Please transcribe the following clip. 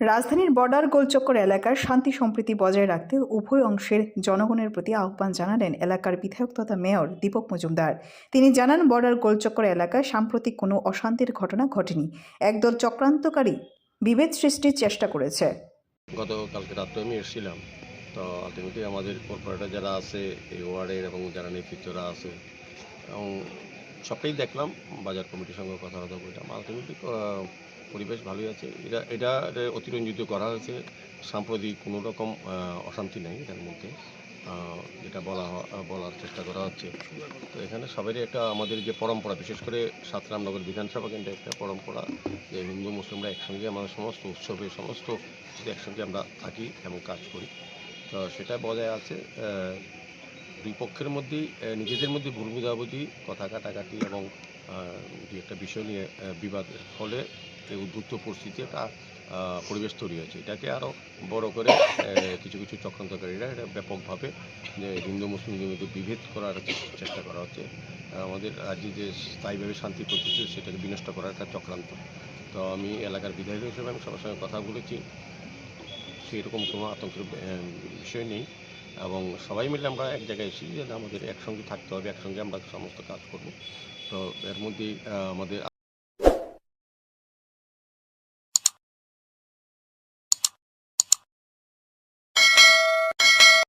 রাজধানীর বর্ডার গোলচক্কর এলাকার শান্তি সম্প্রীতি বজায় রাখতে উভয় অংশের জনগণের প্রতি আহ্বান জানালেন এলাকার বিধায়ক তথা মেয়র দীপক মজুমদার। তিনি জানান, বর্ডার গোলচক্কর এলাকায় সাম্প্রতিক কোনো অশান্তির ঘটনা ঘটেনি। একদল চক্রান্তকারী বিভেদ সৃষ্টির চেষ্টা করেছে। গতকালকে রাত্রে আমি এসেছিলাম। তো আলটিমেটলি আমাদের কর্পোরেটর যারা আছে, এই ওয়ার্ডের এবং যারা নেতৃত্বরা আছে, এবং সবটাই দেখলাম, বাজার কমিটির সঙ্গে কথা কথা বললাম আলটিমেটলি পরিবেশ ভালোই আছে। এটা এটা অতিরঞ্জিত করা হয়েছে। সাম্প্রতিক কোনো রকম অশান্তি নেই এটার মধ্যে। যেটা বলা বলার চেষ্টা করা হচ্ছে। তো এখানে সবারই একটা আমাদের যে পরম্পরা, বিশেষ করে সাতরামনগর বিধানসভা কেন্দ্রে একটা পরম্পরা যে হিন্দু, মুসলিমরা একসঙ্গে আমাদের সমস্ত উৎসবে, সমস্ত একসঙ্গে আমরা থাকি এবং কাজ করি। তো সেটা বজায় আছে। দুই পক্ষের মধ্যেই নিজেদের মধ্যে ভুল বোঝাবুঝি কথা কাটাকাটি এবং দু একটা বিষয় নিয়ে বিবাদের ফলে উদ্বুদ্ধ পরিস্থিতি একটা পরিবেশ তৈরি হয়েছে। এটাকে আরও বড় করে কিছু কিছু চক্রান্তকারীরা এটা ব্যাপকভাবে, যে হিন্দু মুসলিমদের মধ্যে বিভেদ করার চেষ্টা করা হচ্ছে। আমাদের রাজ্যে যে স্থায়ীভাবে শান্তি প্রতিষ্ঠিত সেটাকে বিনষ্ট করার একটা চক্রান্ত। তো আমি এলাকার বিধায়ক হিসেবে আমি সবার সঙ্গে কথা বলেছি। সেরকম কোনো আতঙ্কের বিষয় নেই। এবং সবাই মিলে আমরা এক জায়গায় এসেছি যে আমাদের একসঙ্গে থাকতে হবে, একসঙ্গে আমরা সমস্ত কাজ করব। তো এর মধ্যেই আমাদের